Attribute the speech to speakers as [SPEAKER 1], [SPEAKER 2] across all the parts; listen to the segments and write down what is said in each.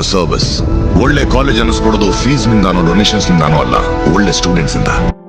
[SPEAKER 1] It's service ಒಳ್ಳೆ college ಅನ್ನಿಸ್ಕೊಡೋದು fees ನಿಂದಾನೋ ಡೊನೇಷನ್ಸ್ ನಿಂದಾನೋ ಅಲ್ಲ. ಒಳ್ಳೆ ಸ್ಟೂಡೆಂಟ್ಸ್ ಇಂದ.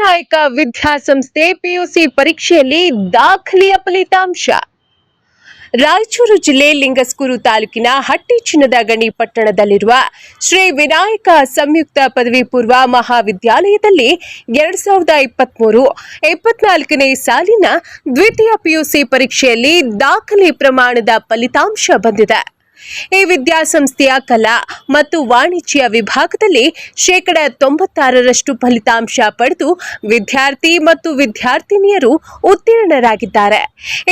[SPEAKER 2] ವಿನಾಯಕ ವಿದ್ಯಾಸಂಸ್ಥೆ ಪಿಯುಸಿ ಪರೀಕ್ಷೆಯಲ್ಲಿ ದಾಖಲೆಯ ಫಲಿತಾಂಶ. ರಾಯಚೂರು ಜಿಲ್ಲೆ ಲಿಂಗಸ್ಕೂರು ತಾಲೂಕಿನ ಹಟ್ಟಿ ಚಿನ್ನದ ಗಣಿ ಪಟ್ಟಣದಲ್ಲಿರುವ ಶ್ರೀ ವಿನಾಯಕ ಸಂಯುಕ್ತ ಪದವಿ ಪೂರ್ವ ಮಹಾವಿದ್ಯಾಲಯದಲ್ಲಿ ಎರಡ್ ಸಾವಿರದ ಇಪ್ಪತ್ಮೂರು ಇಪ್ಪತ್ನಾಲ್ಕನೇ ಸಾಲಿನ ದ್ವಿತೀಯ ಪಿಯುಸಿ ಪರೀಕ್ಷೆಯಲ್ಲಿ ದಾಖಲೆ ಪ್ರಮಾಣದ ಫಲಿತಾಂಶ ಬಂದಿದೆ. ಈ ವಿದ್ಯಾಸಂಸ್ಥೆಯ ಕಲಾ ಮತ್ತು ವಾಣಿಜ್ಯ ವಿಭಾಗದಲ್ಲಿ ಶೇಕಡ ತೊಂಬತ್ತಾರರಷ್ಟು ಫಲಿತಾಂಶ ಪಡೆದು ವಿದ್ಯಾರ್ಥಿ ಮತ್ತು ವಿದ್ಯಾರ್ಥಿನಿಯರು ಉತ್ತೀರ್ಣರಾಗಿದ್ದಾರೆ.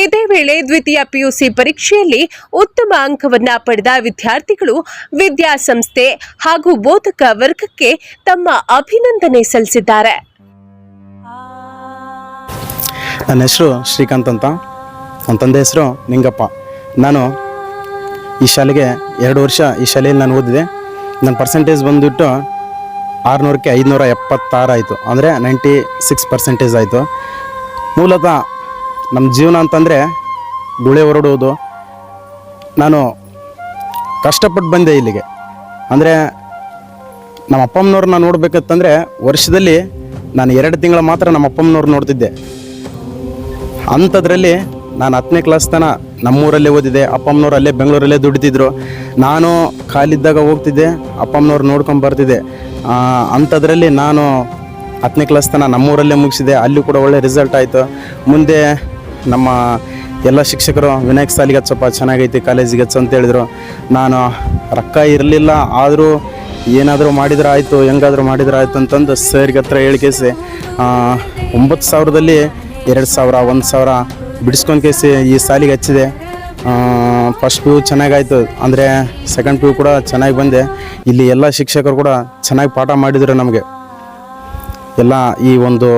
[SPEAKER 2] ಇದೇ ವೇಳೆ ದ್ವಿತೀಯ ಪಿಯುಸಿ ಪರೀಕ್ಷೆಯಲ್ಲಿ ಉತ್ತಮ ಅಂಕವನ್ನು ಪಡೆದ ವಿದ್ಯಾರ್ಥಿಗಳು ವಿದ್ಯಾಸಂಸ್ಥೆ ಹಾಗೂ ಬೋಧಕ ವರ್ಗಕ್ಕೆ ತಮ್ಮ ಅಭಿನಂದನೆ ಸಲ್ಲಿಸಿದ್ದಾರೆ.
[SPEAKER 3] ನನ್ನ ಹೆಸರು ಶ್ರೀಕಾಂತ್ ಅಂತ. ನನ್ನ ತಂದೆ ಹೆಸರು ನಿಂಗಪ್ಪ. ನಾನು ಈ ಶಾಲೆಗೆ ಎರಡು ವರ್ಷ ಈ ಶಾಲೆಯಲ್ಲಿ ನಾನು ಓದಿದೆ. ನನ್ನ ಪರ್ಸೆಂಟೇಜ್ ಬಂದುಬಿಟ್ಟು ಆರುನೂರಕ್ಕೆ ಐದುನೂರ ಎಪ್ಪತ್ತಾರು ಆಯಿತು. ಅಂದರೆ ನೈಂಟಿ ಸಿಕ್ಸ್ ಪರ್ಸೆಂಟೇಜ್ ಆಯಿತು. ಮೂಲತಃ ನಮ್ಮ ಜೀವನ ಅಂತಂದರೆ ಗುಳೆ ಹೊರಡುವುದು. ನಾನು ಕಷ್ಟಪಟ್ಟು ಬಂದೆ ಇಲ್ಲಿಗೆ. ಅಂದರೆ ನಮ್ಮ ಅಪ್ಪಮ್ಮನವ್ರನ್ನ ನೋಡಬೇಕಂತಂದರೆ ವರ್ಷದಲ್ಲಿ ನಾನು ಎರಡು ತಿಂಗಳು ಮಾತ್ರ ನಮ್ಮ ಅಪ್ಪಮ್ಮನವ್ರು ನೋಡ್ತಿದ್ದೆ. ಅಂಥದ್ರಲ್ಲಿ ನಾನು ಹತ್ತನೇ ಕ್ಲಾಸ್ ತನ ನಮ್ಮೂರಲ್ಲೇ ಓದಿದೆ ಅಪ್ಪಮ್ಮನವ್ರು ಅಲ್ಲೇ ಬೆಂಗಳೂರಲ್ಲೇ ದುಡಿತಿದ್ರು. ನಾನು ಖಾಲಿದ್ದಾಗ ಹೋಗ್ತಿದ್ದೆ, ಅಪ್ಪಮ್ಮನವ್ರು ನೋಡ್ಕೊಂಡು ಬರ್ತಿದ್ದೆ. ಅಂಥದ್ರಲ್ಲಿ ನಾನು ಹತ್ತನೇ ಕ್ಲಾಸ್ ತನ ನಮ್ಮೂರಲ್ಲೇ ಮುಗಿಸಿದೆ, ಅಲ್ಲಿ ಕೂಡ ಒಳ್ಳೆ ರಿಸಲ್ಟ್ ಆಯಿತು. ಮುಂದೆ ನಮ್ಮ ಎಲ್ಲ ಶಿಕ್ಷಕರು ವಿನಾಯಕ್ ಸಾಲಿಗೆ ಹಚ್ಚಪ್ಪ ಚೆನ್ನಾಗೈತಿ ಕಾಲೇಜಿಗೆ ಹಚ್ಚು ಅಂತ ಹೇಳಿದರು. ನಾನು ರೊಕ್ಕ ಇರಲಿಲ್ಲ, ಆದರೂ ಏನಾದರೂ ಮಾಡಿದ್ರೆ ಆಯಿತು, ಹೆಂಗಾದರೂ ಮಾಡಿದ್ರೆ ಆಯಿತು ಅಂತಂದು ಸರ್ಗೆ ಹತ್ರ ಹೇಳಿಕೇಸಿ ಒಂಬತ್ತು ಸಾವಿರದಲ್ಲಿ ಎರಡು ಸಾವಿರ, ಒಂದು ಸಾವಿರ ಬಿಡಿಸ್ಕೊಂಡು ಕೇಸಿ ಈ ಸಾಲಿಗೆ ಹಚ್ಚಿದೆ. ಫಸ್ಟ್ ಪಿ ಯು ಚೆನ್ನಾಗಾಯ್ತು. ಅಂದರೆ ಸೆಕೆಂಡ್ ಪಿ ಯು ಕೂಡ ಚೆನ್ನಾಗಿ ಬಂದೆ. ಇಲ್ಲಿ ಎಲ್ಲ ಶಿಕ್ಷಕರು ಕೂಡ ಚೆನ್ನಾಗಿ ಪಾಠ ಮಾಡಿದರು ನಮಗೆ. ಎಲ್ಲ ಈ ಒಂದು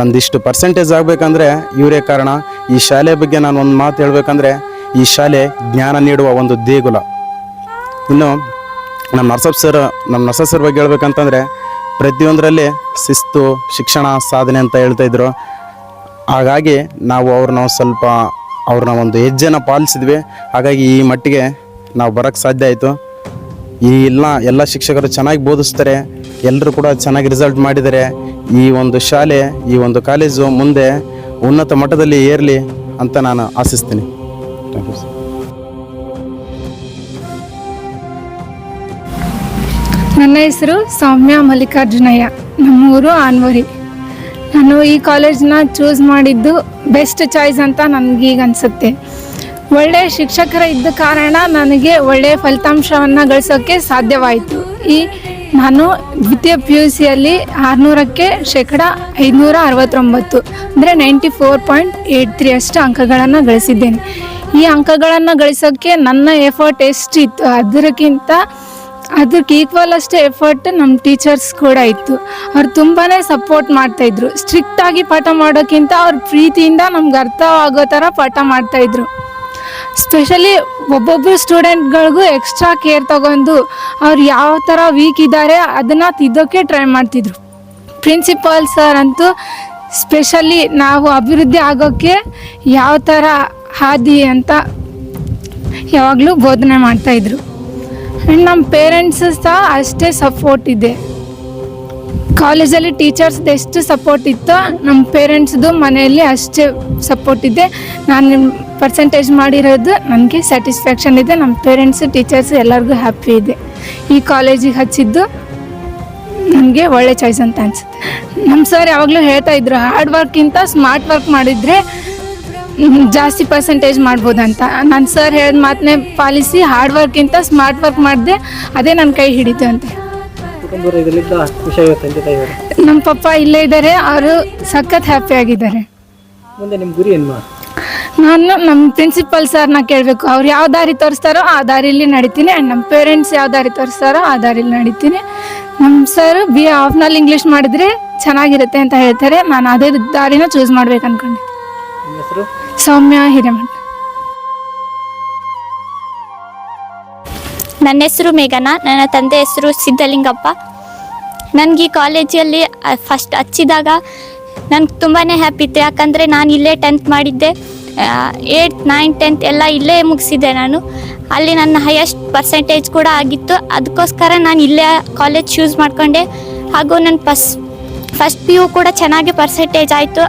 [SPEAKER 3] ನಂದಿಷ್ಟು ಪರ್ಸೆಂಟೇಜ್ ಆಗಬೇಕಂದ್ರೆ ಇವರೇ ಕಾರಣ. ಈ ಶಾಲೆ ಬಗ್ಗೆ ನಾನು ಒಂದು ಮಾತು ಹೇಳಬೇಕಂದ್ರೆ, ಈ ಶಾಲೆ ಜ್ಞಾನ ನೀಡುವ ಒಂದು ದೇಗುಲ. ಇನ್ನು ನಮ್ಮ ನರ್ಸಪ್ ಸರ್ ನಮ್ಮ ನರ್ಸಪ್ ಸರ್ ಬಗ್ಗೆ ಹೇಳ್ಬೇಕಂತಂದರೆ, ಪ್ರತಿಯೊಂದರಲ್ಲಿ ಶಿಸ್ತು, ಶಿಕ್ಷಣ, ಸಾಧನೆ ಅಂತ ಹೇಳ್ತಾ ಇದ್ರು. ಹಾಗಾಗಿ ನಾವು ಅವ್ರನ್ನ ಸ್ವಲ್ಪ ಅವ್ರನ್ನ ಒಂದು ಹೆಜ್ಜೆನ ಪಾಲಿಸಿದ್ವಿ. ಹಾಗಾಗಿ ಈ ಮಟ್ಟಿಗೆ ನಾವು ಬರೋಕ್ಕೆ ಸಾಧ್ಯ ಆಯಿತು. ಈ ಎಲ್ಲ ಎಲ್ಲ ಶಿಕ್ಷಕರು ಚೆನ್ನಾಗಿ ಬೋಧಿಸ್ತಾರೆ. ಎಲ್ಲರೂ ಕೂಡ ಚೆನ್ನಾಗಿ ರಿಸಲ್ಟ್ ಮಾಡಿದರೆ ಈ ಒಂದು ಶಾಲೆ, ಈ ಒಂದು ಕಾಲೇಜು ಮುಂದೆ ಉನ್ನತ ಮಟ್ಟದಲ್ಲಿ ಏರಲಿ ಅಂತ ನಾನು ಆಶಿಸ್ತೀನಿ.
[SPEAKER 4] ನನ್ನ ಹೆಸರು ಸೌಮ್ಯ ಮಲ್ಲಿಕಾರ್ಜುನಯ್ಯ. ನಮ್ಮೂರು ಆನ್ವರಿ. ನಾನು ಈ ಕಾಲೇಜ್ನ ಚೂಸ್ ಮಾಡಿದ್ದು ಬೆಸ್ಟ್ ಚಾಯ್ಸ್ ಅಂತ ನನಗೀಗ ಅನಿಸುತ್ತೆ. ಒಳ್ಳೆಯ ಶಿಕ್ಷಕರ ಇದ್ದ ಕಾರಣ ನನಗೆ ಒಳ್ಳೆಯ ಫಲಿತಾಂಶವನ್ನು ಗಳಿಸೋಕ್ಕೆ ಸಾಧ್ಯವಾಯಿತು. ಈ ನಾನು ದ್ವಿತೀಯ ಪಿ ಯು ಸಿಯಲ್ಲಿ ಆರುನೂರಕ್ಕೆ ಶೇಕಡ ಐದುನೂರ ಅರವತ್ತೊಂಬತ್ತು ಅಂದರೆ ninety four point eight three ಅಷ್ಟು ಅಂಕಗಳನ್ನು ಗಳಿಸಿದ್ದೇನೆ. ಈ ಅಂಕಗಳನ್ನು ಗಳಿಸೋಕ್ಕೆ ನನ್ನ ಎಫರ್ಟ್ ಎಷ್ಟಿತ್ತು? ಅದಕ್ಕಿಂತ ಅದಕ್ಕೆ ಈಕ್ವಲ್ ಅಷ್ಟೇ ಎಫರ್ಟ್ ನಮ್ಮ ಟೀಚರ್ಸ್ ಕೂಡ ಇತ್ತು. ಅವ್ರು ತುಂಬಾ ಸಪೋರ್ಟ್ ಮಾಡ್ತಾಯಿದ್ರು ಸ್ಟ್ರಿಕ್ಟಾಗಿ ಪಾಠ ಮಾಡೋಕ್ಕಿಂತ ಅವ್ರ ಪ್ರೀತಿಯಿಂದ ನಮ್ಗೆ ಆಗೋ ಥರ ಪಾಠ ಮಾಡ್ತಾಯಿದ್ರು ಸ್ಪೆಷಲಿ ಒಬ್ಬೊಬ್ಬರು ಸ್ಟೂಡೆಂಟ್ಗಳಿಗೂ ಎಕ್ಸ್ಟ್ರಾ ಕೇರ್ ತಗೊಂಡು ಅವ್ರು ಯಾವ ಥರ ವೀಕ್ ಇದ್ದಾರೆ ಅದನ್ನು ತಿದ್ದೋಕ್ಕೆ ಟ್ರೈ ಮಾಡ್ತಿದ್ರು. ಪ್ರಿನ್ಸಿಪಾಲ್ ಸರ್ ಅಂತೂ ಸ್ಪೆಷಲಿ ನಾವು ಅಭಿವೃದ್ಧಿ ಆಗೋಕ್ಕೆ ಯಾವ ಥರ ಹಾದಿ ಅಂತ ಯಾವಾಗಲೂ ಬೋಧನೆ ಮಾಡ್ತಾಯಿದ್ರು ಆ್ಯಂಡ್ ನಮ್ಮ ಪೇರೆಂಟ್ಸ್ ಸಹ ಅಷ್ಟೇ ಸಪೋರ್ಟ್ ಇದೆ. ಕಾಲೇಜಲ್ಲಿ ಟೀಚರ್ಸ್ದು ಎಷ್ಟು ಸಪೋರ್ಟ್ ಇತ್ತೋ ನಮ್ಮ ಪೇರೆಂಟ್ಸ್ದು ಮನೆಯಲ್ಲಿ ಅಷ್ಟೇ ಸಪೋರ್ಟ್ ಇದೆ. ನಾನು ನಿಮ್ಮ ಪರ್ಸೆಂಟೇಜ್ ಮಾಡಿರೋದು ನನಗೆ ಸ್ಯಾಟಿಸ್ಫ್ಯಾಕ್ಷನ್ ಇದೆ. ನಮ್ಮ ಪೇರೆಂಟ್ಸು ಟೀಚರ್ಸು ಎಲ್ಲರಿಗೂ ಹ್ಯಾಪಿ ಇದೆ. ಈ ಕಾಲೇಜಿಗೆ ಹಚ್ಚಿದ್ದು ನನಗೆ ಒಳ್ಳೆ ಚಾಯ್ಸ್ ಅಂತ ಅನಿಸುತ್ತೆ. ನಮ್ಮ ಸರ್ ಯಾವಾಗಲೂ ಹೇಳ್ತಾ ಇದ್ರು ಹಾರ್ಡ್ ವರ್ಕ್ಗಿಂತ ಸ್ಮಾರ್ಟ್ ವರ್ಕ್ ಮಾಡಿದರೆ ಜಾಸ್ತಿ ಪರ್ಸೆಂಟೇಜ್ ಮಾಡ್ಬೋದಂತ. ನಾನು ಸರ್ ಹೇಳಿದ ಮಾತನ್ನೇ ಪಾಲಿಸಿ ಹಾರ್ಡ್ ವರ್ಕ್ಗಿಂತ ಸ್ಮಾರ್ಟ್ ವರ್ಕ್ ಮಾಡಿದೆ ಅದೇ ನನ್ನ ಕೈ ಹಿಡಿತು ಅಂತ. ನಮ್ಮ ಪಪ್ಪ ಇಲ್ಲೇ ಇದ್ದಾರೆ ಅವರು ಸಖತ್ ಹ್ಯಾಪಿ ಆಗಿದ್ದಾರೆ.
[SPEAKER 5] ಮುಂದೆ ನಿಮ್ಮ ಗುರಿ ಏನು
[SPEAKER 4] ನಾನು ನಮ್ಮ ಪ್ರಿನ್ಸಿಪಲ್ ಸರ್ನ ಕೇಳಬೇಕು. ಅವ್ರು ಯಾವ ದಾರಿ ತೋರಿಸ್ತಾರೋ ಆ ದಾರಿಲಿ ನಡೀತೀನಿ. ಆ್ಯಂಡ್ ನಮ್ಮ ಪೇರೆಂಟ್ಸ್ ಯಾವ ದಾರಿ ತೋರಿಸ್ತಾರೋ ಆ ದಾರಿಲಿ ನಡೀತೀನಿ. ನಮ್ಮ ಸರ್ ಬಿ ಎ ಆಫ್ನಲ್ಲಿ ಇಂಗ್ಲೀಷ್ ಮಾಡಿದ್ರೆ ಚೆನ್ನಾಗಿರುತ್ತೆ ಅಂತ ಹೇಳ್ತಾರೆ. ನಾನು ಅದೇ ದಾರಿನ ಚೂಸ್ ಮಾಡ್ಬೇಕು ಅನ್ಕೊಂಡೆ
[SPEAKER 5] ನಿಮ್ಮ ಹೆಸರು?
[SPEAKER 4] ಸೌಮ್ಯ ಹಿರೇಮಠ.
[SPEAKER 6] ನನ್ನ ಹೆಸರು ಮೇಘನ ನನ್ನ ತಂದೆ ಹೆಸರು ಸಿದ್ಧಲಿಂಗಪ್ಪ. ನನಗೆ ಈ ಕಾಲೇಜಲ್ಲಿ ಫಸ್ಟ್ ಹಚ್ಚಿದಾಗ ನನಗೆ ತುಂಬಾ ಹ್ಯಾಪಿ ಇತ್ತು. ಯಾಕಂದರೆ ನಾನು ಇಲ್ಲೇ ಟೆಂತ್ ಮಾಡಿದ್ದೆ. ಏಯ್ಟ್ ನೈನ್ ಟೆಂತ್ ಎಲ್ಲ ಇಲ್ಲೇ ಮುಗಿಸಿದ್ದೆ ನಾನು. ಅಲ್ಲಿ ನನ್ನ ಹೈಯೆಸ್ಟ್ ಪರ್ಸೆಂಟೇಜ್ ಕೂಡ ಆಗಿತ್ತು. ಅದಕ್ಕೋಸ್ಕರ ನಾನು ಇಲ್ಲೇ ಕಾಲೇಜ್ ಚೂಸ್ ಮಾಡಿಕೊಂಡೆ. ಹಾಗೂ ನನ್ನ ಫಸ್ಟ್ ಫಸ್ಟ್ ಪಿ ಯು ಕೂಡ ಚೆನ್ನಾಗಿ ಪರ್ಸೆಂಟೇಜ್ ಆಯಿತು.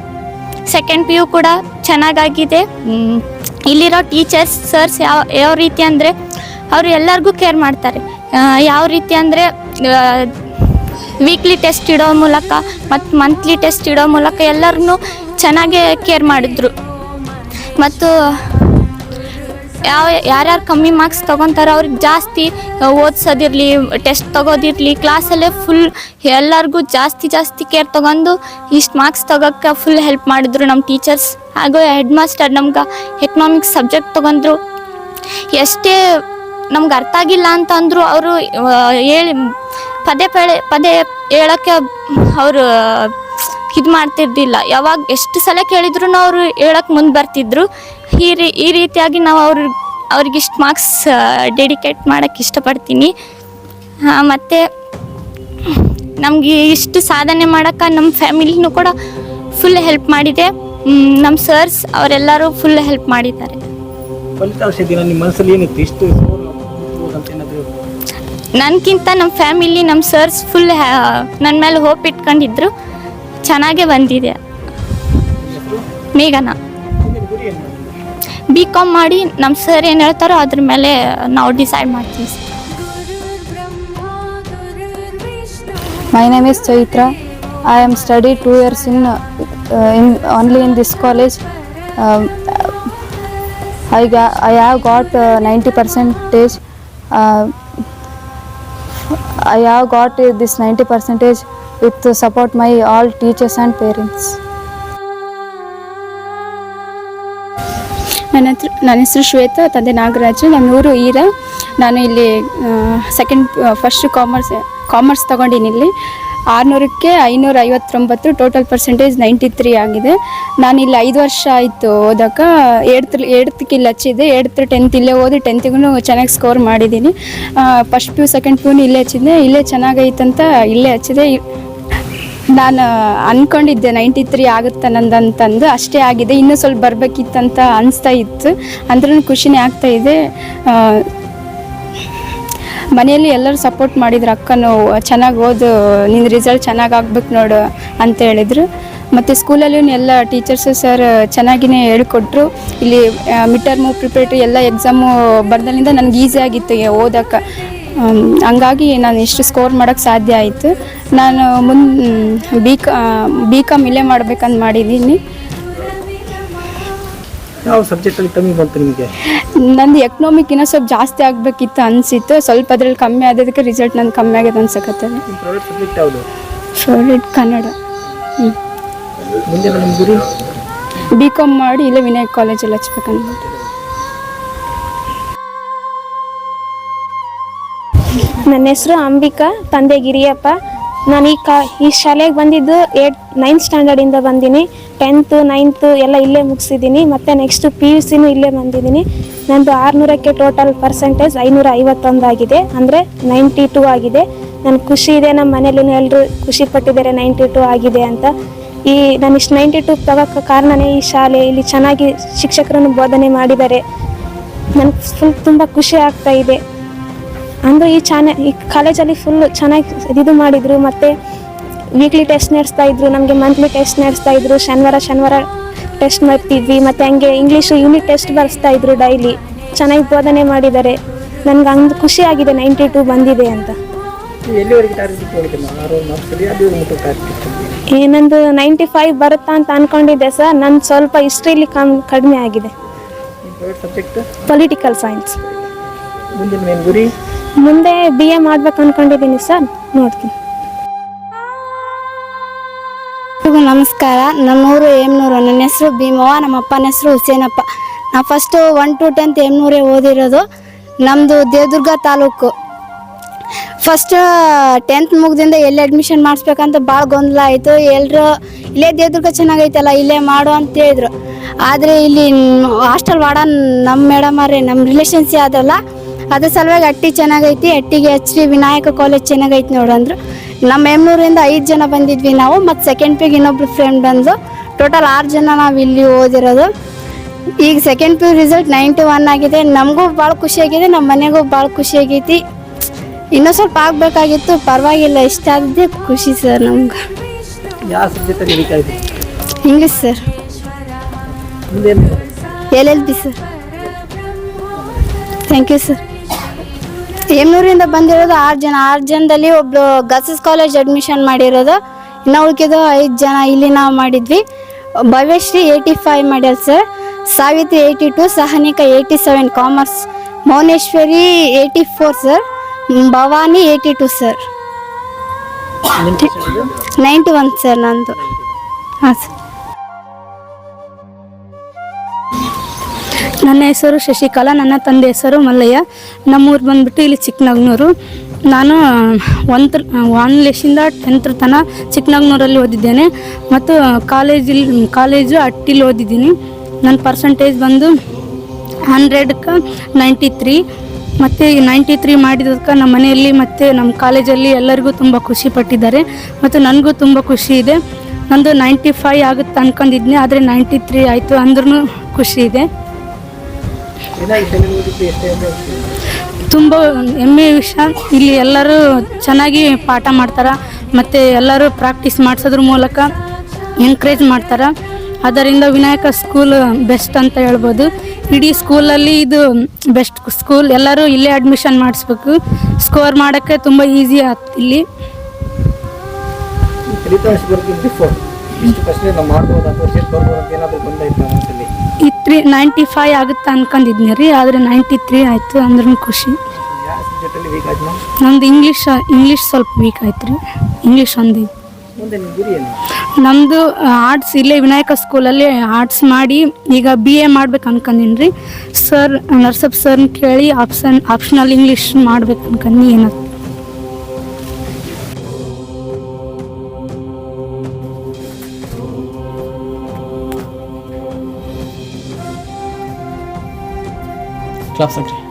[SPEAKER 6] ಸೆಕೆಂಡ್ ಪಿ ಯು ಕೂಡ ಚೆನ್ನಾಗಾಗಿದೆ. ಇಲ್ಲಿರೋ ಟೀಚರ್ಸ್ ಸರ್ಸ್ ಯಾವ ಯಾವ ರೀತಿ ಅಂದರೆ ಅವರು ಎಲ್ಲರಿಗೂ ಕೇರ್ ಮಾಡ್ತಾರೆ. ಯಾವ ರೀತಿ ಅಂದರೆ ವೀಕ್ಲಿ ಟೆಸ್ಟ್ ಇಡೋ ಮೂಲಕ ಮತ್ತು ಮಂತ್ಲಿ ಟೆಸ್ಟ್ ಇಡೋ ಮೂಲಕ ಎಲ್ಲರನ್ನೂ ಚೆನ್ನಾಗೇ ಕೇರ್ ಮಾಡಿದ್ರು. ಮತ್ತು ಯಾವ ಯಾರ್ಯಾರು ಕಮ್ಮಿ ಮಾರ್ಕ್ಸ್ ತೊಗೊತಾರೋ ಅವ್ರಿಗೆ ಜಾಸ್ತಿ ಓದಿಸೋದಿರಲಿ ಟೆಸ್ಟ್ ತೊಗೋದಿರಲಿ ಕ್ಲಾಸಲ್ಲೇ ಫುಲ್ ಎಲ್ಲರಿಗೂ ಜಾಸ್ತಿ ಜಾಸ್ತಿ ಕೇರ್ ತೊಗೊಂಡು ಇಷ್ಟು ಮಾರ್ಕ್ಸ್ ತೊಗೋಕ್ಕೆ ಫುಲ್ ಹೆಲ್ಪ್ ಮಾಡಿದ್ರು ನಮ್ಮ ಟೀಚರ್ಸ್ ಹಾಗೂ ಹೆಡ್ ಮಾಸ್ಟರ್ ನಮ್ಗೆ ಎಕನಾಮಿಕ್ಸ್ ಸಬ್ಜೆಕ್ಟ್ ತೊಗೊಂಡ್ರು. ಎಷ್ಟೇ ನಮ್ಗೆ ಅರ್ಥ ಆಗಿಲ್ಲ ಅಂತ ಅವರು ಹೇಳಿ, ಪದೇ ಪದೇ ಪದೇ ಹೇಳೋಕ್ಕೆ ಅವರು ಇದು ಮಾಡ್ತಿದ್ದಿಲ್ಲ ಯಾವಾಗ ಎಷ್ಟು ಸಲ ಕೇಳಿದ್ರು ಅವರು ಹೇಳಕ್ಕೆ ಮುಂದೆ ಬರ್ತಿದ್ರು. ಈ ರೀ ಈ ರೀತಿಯಾಗಿ ನಾವು ಅವ್ರ ಅವ್ರಿಗೆ ಇಷ್ಟು ಮಾರ್ಕ್ಸ್ ಡೆಡಿಕೇಟ್ ಮಾಡೋಕ್ಕೆ ಇಷ್ಟಪಡ್ತೀನಿ. ಮತ್ತು ನಮಗೆ ಇಷ್ಟು ಸಾಧನೆ ಮಾಡೋಕ್ಕೆ ನಮ್ಮ ಫ್ಯಾಮಿಲಿನೂ ಕೂಡ ಫುಲ್ ಹೆಲ್ಪ್ ಮಾಡಿದೆ. ನಮ್ಮ ಸರ್ಸ್ ಅವರೆಲ್ಲರೂ ಫುಲ್ ಹೆಲ್ಪ್ ಮಾಡಿದ್ದಾರೆ.
[SPEAKER 5] ಫಲಿತಾಂಶ ದಿನ ನಿಮ್ಮ ಮನಸ್ಸಲ್ಲಿ ಏನಿತ್ತು? ಇಷ್ಟು score ಮಾಡ್ಬೋದು ಅಂತ
[SPEAKER 6] ನನಗಿಂತ ನಮ್ಮ ಫ್ಯಾಮಿಲಿ ನಮ್ಮ ಸರ್ಸ್ ಫುಲ್ ನನ್ನ ಮೇಲೆ ಹೋಪ್ ಇಟ್ಕೊಂಡಿದ್ರು. ಚೆನ್ನಾಗೇ ಬಂದಿದೆ. ಮೇಘನ. ಬಿ ಕಾಮ್ ಮಾಡಿ ನಮ್ಮ ಸರ್ ಏನು ಹೇಳ್ತಾರೋ ಅದ್ರ ಮೇಲೆ ನಾವು ಡಿಸೈಡ್ ಮಾಡ್ತೀವಿ
[SPEAKER 7] my name is Chaitra I am study two years in in only in this college I I have got ninety percentage I have got this ninety percentage with support my all teachers and parents
[SPEAKER 8] ನನ್ನ ಹತ್ರ ನನ್ನ ಹೆಸರು ಶ್ವೇತಾ, ತಂದೆ ನಾಗರಾಜು. ನನ್ನ ಊರು ಈರ. ನಾನು ಇಲ್ಲಿ second first commerce commerce ತೊಗೊಂಡಿನಿ ಇಲ್ಲಿ. ಆರುನೂರಕ್ಕೆ ಐನೂರ ಐವತ್ತೊಂಬತ್ತು ಟೋಟಲ್ ಪರ್ಸೆಂಟೇಜ್ ನೈಂಟಿ ತ್ರೀ ಆಗಿದೆ. ನಾನು ಇಲ್ಲಿ ಐದು ವರ್ಷ ಆಯಿತು ಓದಕ್ಕೆ ಏಡ್ತ್ ಏಡ್ತ್ಗೆ ಇಲ್ಲಿ ಹಚ್ಚಿದ್ದೆ ಏಡ್ತ್ ಟೆಂತ್ ಇಲ್ಲೇ ಓದಿ ಟೆಂತಿಗೂ ಚೆನ್ನಾಗಿ ಸ್ಕೋರ್ ಮಾಡಿದ್ದೀನಿ ಫಸ್ಟ್ ಪ್ಯೂ ಸೆಕೆಂಡ್ ಪ್ಯೂನು ಯುನು ಇಲ್ಲೇ ಹಚ್ಚಿದ್ದೆ. ಇಲ್ಲೇ ಚೆನ್ನಾಗೈತಂತ ಇಲ್ಲೇ ಹಚ್ಚಿದೆ. ನಾನು ಅಂದ್ಕೊಂಡಿದ್ದೆ ನೈಂಟಿ ತ್ರೀ ಆಗುತ್ತೆ ನಂದಂತಂದು ಅಷ್ಟೇ ಆಗಿದೆ. ಇನ್ನೂ ಸ್ವಲ್ಪ ಬರಬೇಕಿತ್ತಂತ ಅನಿಸ್ತಾ ಇತ್ತು. ಅಂದ್ರೂ ಖುಷಿನೇ ಆಗ್ತಾ ಇದೆ. ಮನೆಯಲ್ಲಿ ಎಲ್ಲರೂ ಸಪೋರ್ಟ್ ಮಾಡಿದ್ರು ಅಕ್ಕನು. ಚೆನ್ನಾಗಿ ಓದು ನಿನ್ನ ರಿಸಲ್ಟ್ ಚೆನ್ನಾಗಿ ಆಗ್ಬೇಕು ನೋಡು ಅಂತ ಹೇಳಿದರು. ಮತ್ತು ಸ್ಕೂಲಲ್ಲೂ ಎಲ್ಲ ಟೀಚರ್ಸು ಸರ್ ಚೆನ್ನಾಗಿನೇ ಹೇಳ್ಕೊಟ್ರು. ಇಲ್ಲಿ ಮಿಡ್ ಟರ್ಮು ಪ್ರಿಪೇರ್ಟ್ರಿ ಎಲ್ಲ ಎಕ್ಸಾಮು ಬರ್ದಲಿಂದ ನನಗೆ ಈಸಿ ಆಗಿತ್ತು ಓದಕ್ಕೆ. ಹಂಗಾಗಿ ನಾನು ಎಷ್ಟು ಸ್ಕೋರ್ ಮಾಡೋಕ್ಕೆ ಸಾಧ್ಯ ಆಯಿತು. ನಾನು ಮುಂದೆ ಬಿ ಕಾ ಬಿ ಕಾಮ್ ಇಲ್ಲೇ ಮಾಡ್ಬೇಕಂತ ಮಾಡಿದ್ದೀನಿ.
[SPEAKER 5] ಯಾವ ಸಬ್ಜೆಕ್ಟಲ್ಲಿ ಕಮ್ಮಿ ಬಂತು ನಿಮಗೆ?
[SPEAKER 8] ನಂದು ಎಕನಾಮಿಕ್ ಇನ್ನೂ ಸ್ವಲ್ಪ ಜಾಸ್ತಿ ಆಗಬೇಕಿತ್ತು ಅನಿಸಿತ್ತು. ಸ್ವಲ್ಪ ಅದ್ರಲ್ಲಿ ಕಮ್ಮಿ ಆದದಕ್ಕೆ ರಿಸಲ್ಟ್ ನಂದು ಕಮ್ಮಿ ಆಗ್ಯದ
[SPEAKER 5] ಅನ್ಸಕತ್ತೆ. ಪ್ರೈವೇಟ್ ಸಬ್ಜೆಕ್ಟ್ ಯಾವುದು?
[SPEAKER 8] ಫೇವ್ರೇಟ್ ಕನ್ನಡ.
[SPEAKER 5] ಮುಂದೆ ಗುರಿ?
[SPEAKER 8] ಬಿ ಕಾಮ್ ಮಾಡಿ ಇಲ್ಲೇ ವಿನಾಯಕ್ ಕಾಲೇಜಲ್ಲಿ ಹಚ್ಬೇಕಂತ
[SPEAKER 9] ನನ್ನ ಹೆಸರು ಅಂಬಿಕಾ, ತಂದೆ ಗಿರಿಯಪ್ಪ. ನಾನು ಈ ಕಾ, ಈ ಶಾಲೆಗೆ ಬಂದಿದ್ದು ಏಟ್ ನೈನ್ತ್ ಸ್ಟ್ಯಾಂಡರ್ಡಿಂದ ಬಂದೀನಿ. ಟೆಂತು ನೈನ್ತು ಎಲ್ಲ ಇಲ್ಲೇ ಮುಗಿಸಿದ್ದೀನಿ ಮತ್ತು ನೆಕ್ಸ್ಟು ಪಿ ಯು ಸಿನೂ ಇಲ್ಲೇ ಬಂದಿದ್ದೀನಿ ನಂದು ಆರುನೂರಕ್ಕೆ ಟೋಟಲ್ ಪರ್ಸೆಂಟೇಜ್ ಐನೂರ ಐವತ್ತೊಂದು ಆಗಿದೆ. ಅಂದರೆ ನೈಂಟಿ ಟೂ ಆಗಿದೆ. ನನಗೆ ಖುಷಿ ಇದೆ ನಮ್ಮ ಮನೇಲೂ ಎಲ್ಲರೂ ಖುಷಿ ಪಟ್ಟಿದ್ದಾರೆ ನೈಂಟಿ ಟೂ ಆಗಿದೆ ಅಂತ. ಈ, ನಾನು ಇಷ್ಟು ನೈಂಟಿ ಟೂ ತಗೋಕ್ಕೆ ಕಾರಣನೇ ಈ ಶಾಲೆ. ಇಲ್ಲಿ ಚೆನ್ನಾಗಿ ಶಿಕ್ಷಕರನ್ನು ಬೋಧನೆ ಮಾಡಿದ್ದಾರೆ. ನನಗೆ ಫುಲ್ ತುಂಬ ಖುಷಿ ಆಗ್ತಾ ಇದೆ. ಅಂದರೆ ಈ ಚಾನೆ ಈ ಕಾಲೇಜಲ್ಲಿ ಫುಲ್ ಚೆನ್ನಾಗಿ ಇದು ಮಾಡಿದರು ಮತ್ತು ವೀಕ್ಲಿ ಟೆಸ್ಟ್ ನಡೆಸ್ತಾ ಇದ್ರು ನಮಗೆ ಮಂತ್ಲಿ ಟೆಸ್ಟ್ ನಡೆಸ್ತಾ ಇದ್ರು ಶನಿವಾರ ಶನಿವಾರ ಟೆಸ್ಟ್ ಮಾಡ್ತಿದ್ವಿ ಮತ್ತು ಹಂಗೆ ಇಂಗ್ಲೀಷು ಯೂನಿಟ್ ಟೆಸ್ಟ್ ಬರೆಸ್ತಾ ಇದ್ರು ಡೈಲಿ ಚೆನ್ನಾಗಿ ಬೋಧನೆ ಮಾಡಿದ್ದಾರೆ. ನನಗೆ ಹಂಗೆ ಖುಷಿ ಆಗಿದೆ ನೈಂಟಿ ಟು ಬಂದಿದೆ ಅಂತ. ಏನಂದು ನೈಂಟಿ ಫೈವ್ ಬರುತ್ತಾ ಅಂತ ಅಂದ್ಕೊಂಡಿದ್ದೆ ಸರ್. ನನ್ನ ಸ್ವಲ್ಪ ಹಿಸ್ಟ್ರಿಲಿ ಕಮ್ ಕಡಿಮೆ ಆಗಿದೆ. ಪೊಲಿಟಿಕಲ್ ಸೈನ್ಸ್
[SPEAKER 5] ಗುರಿ?
[SPEAKER 9] ಮುಂದೆ ಬಿ ಎ ಮಾಡ್ಬೇಕು ಅನ್ಕೊಂಡಿದ್ದೀನಿ ಸರ್. ನೋಡ್ತೀನಿ.
[SPEAKER 7] ನಮಸ್ಕಾರ. ನನ್ನೂರು ಏಮ್ನೂರು. ನನ್ನ ಹೆಸರು ಭೀಮವ್ವ ನಮ್ಮ ಅಪ್ಪನ ಹೆಸರು ಹುಸೇನಪ್ಪ. ನಾ ಫಸ್ಟು ಒನ್ ಟು ಟೆಂತ್ ಎಮ್ನೂರೇ ಓದಿರೋದು. ನಮ್ಮದು ದೇವದುರ್ಗ ತಾಲೂಕು. ಫಸ್ಟ್ ಟೆಂತ್ ಮುಗ್ದಿಂದ ಎಲ್ಲಿ ಅಡ್ಮಿಷನ್ ಮಾಡಿಸ್ಬೇಕಂತ ಭಾಳ ಗೊಂದಲ ಆಯಿತು. ಎಲ್ಲರೂ ಇಲ್ಲೇ ದೇವದುರ್ಗ ಚೆನ್ನಾಗೈತಲ್ಲ, ಇಲ್ಲೇ ಮಾಡು ಅಂತ ಹೇಳಿದ್ರು. ಆದರೆ ಇಲ್ಲಿ ಹಾಸ್ಟೆಲ್ ವಾಡ ನಮ್ಮ ಮೇಡಮ್ ಅವ್ರೆ ನಮ್ಮ ರಿಲೇಷನ್ಸೇ ಆದಲ್ಲ ಅದ್ರ ಸಲುವಾಗಿ ಅಟ್ಟಿ ಚೆನ್ನಾಗೈತಿ ಅಟ್ಟಿಗೆ ಎಚ್ ಡಿ ವಿನಾಯಕ ಕಾಲೇಜ್ ಚೆನ್ನಾಗೈತಿ ನೋಡಂದ್ರು ನಮ್ಮ ಎಮ್ನೂರಿಂದ ಐದು ಜನ ಬಂದಿದ್ವಿ ನಾವು ಮತ್ತು ಸೆಕೆಂಡ್ ಪಿಗೆ ಇನ್ನೊಬ್ರು ಫ್ರೆಂಡ್ ಬಂದು ಟೋಟಲ್ ಆರು ಜನ ನಾವು ಇಲ್ಲಿ ಓದಿರೋದು. ಈಗ second P U result ninety one ಆಗಿದೆ. ನಮಗೂ ಭಾಳ ಖುಷಿಯಾಗಿದೆ ನಮ್ಮ ಮನೆಗೂ ಭಾಳ ಖುಷಿಯಾಗೈತಿ ಇನ್ನೂ ಸ್ವಲ್ಪ ಆಗಬೇಕಾಗಿತ್ತು ಪರವಾಗಿಲ್ಲ ಇಷ್ಟ ಆಗಿದೆ ಖುಷಿ ಸರ್ ನಮ್ಗೆ. English sir
[SPEAKER 5] ಎಲ್ಲೆಲ್
[SPEAKER 7] L L B sir thank you sir ಎಮ್ನೂರಿಂದ ಬಂದಿರೋದು ಆರು ಜನ. ಆರು ಜನದಲ್ಲಿ ಒಬ್ಳು ಗರ್ಲ್ಸ್ ಕಾಲೇಜ್ ಅಡ್ಮಿಷನ್ ಮಾಡಿರೋದು. ಇನ್ನು ಉಳ್ಕಿದ್ದು ಐದು ಜನ ಇಲ್ಲಿ ನಾವು ಮಾಡಿದ್ವಿ. ಭವ್ಯಶ್ರೀ ಏಯ್ಟಿ ಫೈವ್ ಮಾಡ್ಯಾರ sir Savitri eighty two Sahanika eighty seven commerce Mouneshwari eighty four sir Bhavani eighty two sir ninety one sir ನಂದು. ಹಾಂ ಸರ್
[SPEAKER 10] ನನ್ನ ಹೆಸರು ಶಶಿಕಲಾ, ನನ್ನ ತಂದೆ ಹೆಸರು ಮಲ್ಲಯ್ಯ. ನಮ್ಮೂರು ಬಂದ್ಬಿಟ್ಟು ಇಲ್ಲಿ ಚಿಕ್ಕನಗ್ನೂರು. ನಾನು ಒಂದು ಒನ್ ಲೆಸಿಂದ ಟೆಂತ್ ತನ ಚಿಕ್ಕನಗ್ನೂರಲ್ಲಿ ಓದಿದ್ದೇನೆ. ಮತ್ತು ಕಾಲೇಜಲ್ಲಿ ಕಾಲೇಜು ಅಟ್ಟಿಲಿ ಓದಿದ್ದೀನಿ. ನನ್ನ ಪರ್ಸಂಟೇಜ್ ಬಂದು ಹಂಡ್ರೆಡ್ಗೆ ನೈಂಟಿ ತ್ರೀ ಮತ್ತು ನೈಂಟಿ ತ್ರೀ ಮಾಡಿದಕ್ಕೆ ನಮ್ಮ ಮನೆಯಲ್ಲಿ ಮತ್ತು ನಮ್ಮ ಕಾಲೇಜಲ್ಲಿ ಎಲ್ಲರಿಗೂ ತುಂಬ ಖುಷಿ ಪಟ್ಟಿದ್ದಾರೆ. ಮತ್ತು ನನಗೂ ತುಂಬ ಖುಷಿ ಇದೆ. ನಂದು ನೈಂಟಿ ಫೈ ಆಗುತ್ತೆ ಅನ್ಕೊಂಡಿದ್ನಿ, ಆದರೆ ನೈಂಟಿ ತ್ರೀ ಆಯಿತು ಅಂದ್ರೂ ಖುಷಿ ಇದೆ. ತುಂಬ ಹೆಮ್ಮೆ ವಿಷಯ. ಇಲ್ಲಿ ಎಲ್ಲರೂ ಚೆನ್ನಾಗಿ ಪಾಠ ಮಾಡ್ತಾರೆ. ಮತ್ತು ಎಲ್ಲರೂ ಪ್ರಾಕ್ಟೀಸ್ ಮಾಡಿಸೋದ್ರ ಮೂಲಕ ಎನ್ಕರೇಜ್ ಮಾಡ್ತಾರೆ. ಅದರಿಂದ ವಿನಾಯಕ ಸ್ಕೂಲ್ ಬೆಸ್ಟ್ ಅಂತ ಹೇಳ್ಬೋದು. ಇಡೀ ಸ್ಕೂಲಲ್ಲಿ ಇದು ಬೆಸ್ಟ್ ಸ್ಕೂಲ್ ಎಲ್ಲರೂ ಇಲ್ಲೇ ಅಡ್ಮಿಷನ್ ಮಾಡಿಸ್ಬೇಕು. ಸ್ಕೋರ್ ಮಾಡೋಕ್ಕೆ ತುಂಬ ಈಸಿ ಇಲ್ಲಿ.
[SPEAKER 5] ಇಷ್ಟು ನಾವು ಮಾಡ್ಬೋದು ಬರ್ಬೋದು ಅಂತ ಏನಾದರೂ ಬಂದೈತೆ ಮನಸ್ಸಲ್ಲಿ.
[SPEAKER 10] ಈ ತ್ರೀ ನೈಂಟಿ ಫೈವ್ ಆಗುತ್ತೆ ಅನ್ಕೊಂಡಿದ್ನಿ ರೀ ಆದರೆ ನೈಂಟಿ ತ್ರೀ ಆಯಿತು ಅಂದ್ರೂ ಖುಷಿ.
[SPEAKER 5] ಯಾವ ಸಬ್ಜೆಕ್ಟಲ್ಲಿ ವೀಕ್ ಆಯ್ತು ಮ್ಯಾಮ್
[SPEAKER 10] ನಮ್ದು ಇಂಗ್ಲೀಷ್ ಇಂಗ್ಲೀಷ್ ಸ್ವಲ್ಪ ವೀಕ್ ಆಯ್ತು ರೀ ಇಂಗ್ಲೀಷ್ ಒಂದು.
[SPEAKER 5] ಮುಂದೆ ನಿಮ್ಮ ಗುರಿ ಏನು?
[SPEAKER 10] ನಮ್ಮದು ಆರ್ಟ್ಸ್ ಇಲ್ಲೇ ವಿನಾಯಕ ಸ್ಕೂಲಲ್ಲಿ ಆರ್ಟ್ಸ್ ಮಾಡಿ ಈಗ ಬಿ ಎ ಮಾಡ್ಬೇಕು ಅನ್ಕೊಂಡಿನಿ ರೀ. ಸರ್ ನರ್ಸಪ್ ಸರ್ನ ಕೇಳಿ ಆಪ್ಷನ್ ಆಪ್ಷನಲ್ ಇಂಗ್ಲೀಷ್ ಮಾಡ್ಬೇಕು ಅನ್ಕೊಂಡಿ ಏನಾಗ್ತದೆ क्लास लग